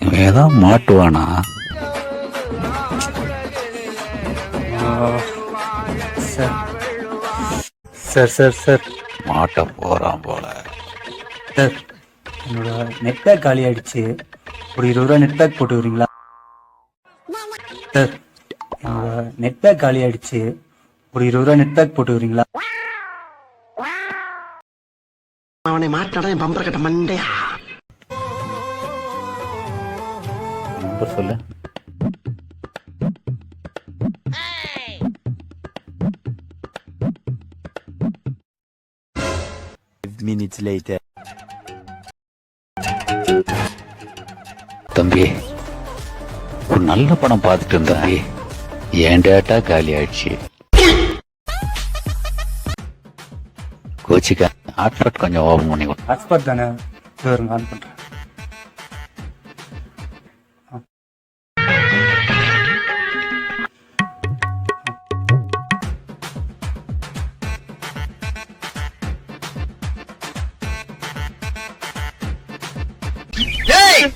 இவன் ஏதோ மாட்டுவானா? Sir sir sir. Sir மாட்ட போறான் போல. சார் என்னோட நெட் பேக் காலி ஆயிடுச்சு. ஒரு இருபது ரூபா நெட் பேக் போட்டு வரீங்களா சார் என்னோட நெட் பேக் காலி ஆயிடுச்சு. ஒரு இருபது ரூபா நெட் பேக் போட்டு வரீங்களா அவனை மாட்டாடா என் பம்பர கட்ட மண்டையா? நம்பர் சொல்லு. Minutes later. தம்பி ஒரு நல்ல படம் பார்த்துட்டு இருந்தா என் டேட்டா காலி ஆயிடுச்சு? கோச்சிக்க ஹாட்ஸ்பாட் கொஞ்சம் ஓபன் பண்ணி ஹாட்ஸ்பாட் தானே? ஆன் பண்றேன்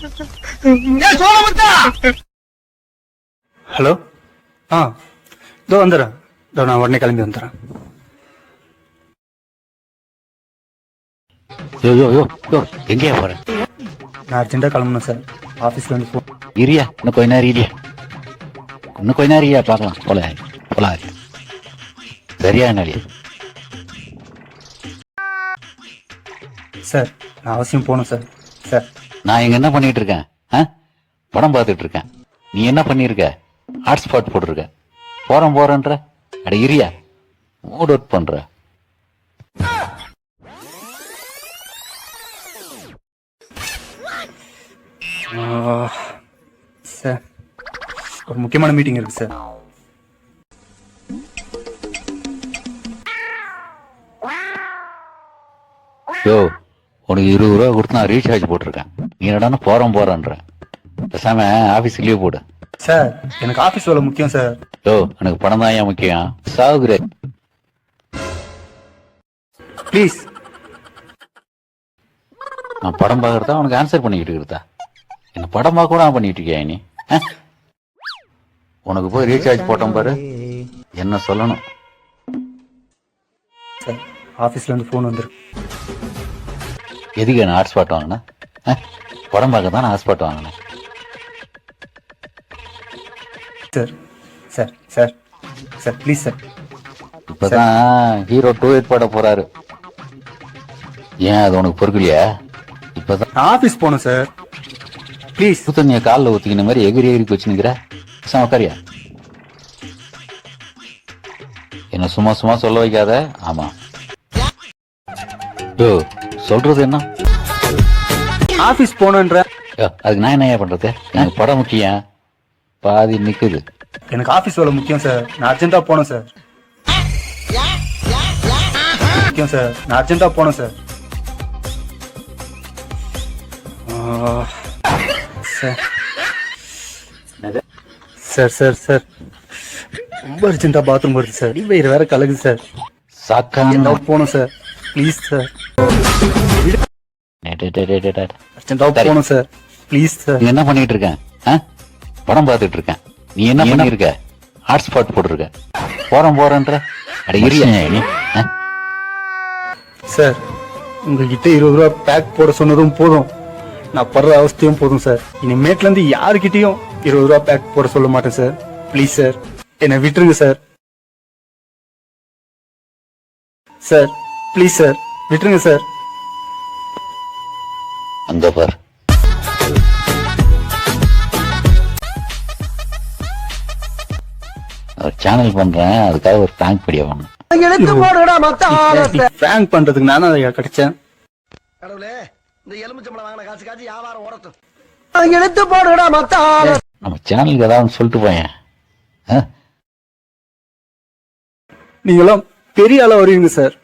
ஹலோ? ஆ. இதோ வந்துடுறேன். இதோ நான் உடனே கிளம்பி வந்துடுறேன். யோ யோ யோ யோ எங்கேயா போற? நான் அர்ஜென்ட்டாக கிளம்பணும் சார். ஆஃபீஸில் வந்து ஃபோன் இரியா இன்னும் கொஞ்ச நேரம் இரியா. இன்னும் கொஞ்ச நேரம் இரியா பார்க்கலாம். போல போலாம் சரியா நடியா சார் நான் அவசியம் போகணும் சார். நான் இங்க என்ன பண்ணிட்டு இருக்கேன்? ஆ? படம் பார்த்துட்டு இருக்கேன். நீ என்ன பண்ணிருக்க? ஹாட்ஸ்பாட் போட்டிருக்க. போறேன் போறேன்ற. அட இரியா மூட் அவுட் பண்ற. சார். ஒரு முக்கியமான மீட்டிங் இருக்கு சார். உனக்கு இருபது ரூபா கொடுத்து நான் ரீசார்ஜ் போட்டிருக்கேன். நீ என்னடா போறேன் போறேன்ற. பேசாம ஆபீஸ் லீவ் போடு. சார் எனக்கு ஆஃபீஸ் வேலை முக்கியம் சார். யோ எனக்கு பணம் தான் ஏன் முக்கியம்? சாகுறே ப்ளீஸ் நான் படம் பார்க்கறதா உனக்கு ஆன்சர் பண்ணிக்கிட்டு இருக்கிறதா? என்ன படம் பார்க்க கூட பண்ணிட்டு இருக்கியா நீ? உனக்கு போய் ரீசார்ஜ் போட்டோம் பாரு. என்ன சொல்லணும்? சார் ஆஃபீஸ்ல இருந்து ஃபோன் வந்துருக்கு. எதுக்கு என்ன ஹாட்ஸ்பாட் வாங்கினேன்? படம் பார்க்க தான் நான் ஹாட்ஸ்பாட் வாங்கினேன் sir sir sir sir please sir. இப்பதான் ஹீரோ டூ எயிட் போட போறாரு. ஏன் அது உனக்கு பொறுக்கலையா? இப்பதான் நான் ஆஃபீஸ் போகணும் சார். ப்ளீஸ் சுத்தண்ணிய காலில் ஊத்திக்கின மாதிரி எகிரி எகிரி வச்சுனுக்கிற பேசாம உட்காரியா? என்ன சும்மா சும்மா சொல்ல வைக்காத? ஆமா. யோ சொல்றது என்ன? ஆஃபீஸ் போகணுன்ற. அதுக்கு நான் என்ன பண்றது? எனக்கு படம் முக்கியம். பாதி நிக்குது. எனக்கு ஆஃபீஸ் வேலை முக்கியம் சார். நான் அர்ஜென்ட்டாக போகணும் சார். முக்கியம் சார். நான் அர்ஜென்ட்டாக போகணும் சார். Sir sir sir. ரொம்ப அர்ஜென்ட்டாக பாத்ரூம் வருது சார். வயிறு வேற கலகுது சார். என்ன போகணும் சார். Please sir. போகணும் சார் ப்ளீஸ் சார் நீ என்ன பண்ணிட்டு இருக்க? ஆ? படம் பார்த்துட்டு இருக்கேன் நீ என்ன பண்ணிருக்க? ஹாட்ஸ்பாட் போட்டிருக்க. போறேன் போறேன்ற. அட ஆ? சார் உங்ககிட்ட இருபது ரூபா பேக் போட சொன்னதும் போதும். நான் படுற அவஸ்தையும் போதும் சார் இனிமேட்ல இருந்து யாருக்கிட்டையும் இருபது ரூபா பேக் போட சொல்ல மாட்டேன் சார் ப்ளீஸ் சார் என்னை விட்டுருங்க சார் சார் ப்ளீஸ் சார் விட்டுருங்க சார் அங்க பார். ஒரு சேனல் பண்றேன். அதுக்காக ஒரு பிராங்க் வீடியோ பண்ணேன். எடுத்து போடுடா மத்த பிராங்க் பண்றதுக்கு நானும் அதை கிடைச்சேன். கடவுளே இந்த எலுமிச்சம்பளம் வாங்கின காசு காசு வியாபாரம் ஓடட்டும். எடுத்து போடுடா மத்த நம்ம சேனலுக்கு ஏதாவது சொல்லிட்டு போயேன். ஆ? நீங்களாம் பெரிய ஆளா வருவீங்க சார்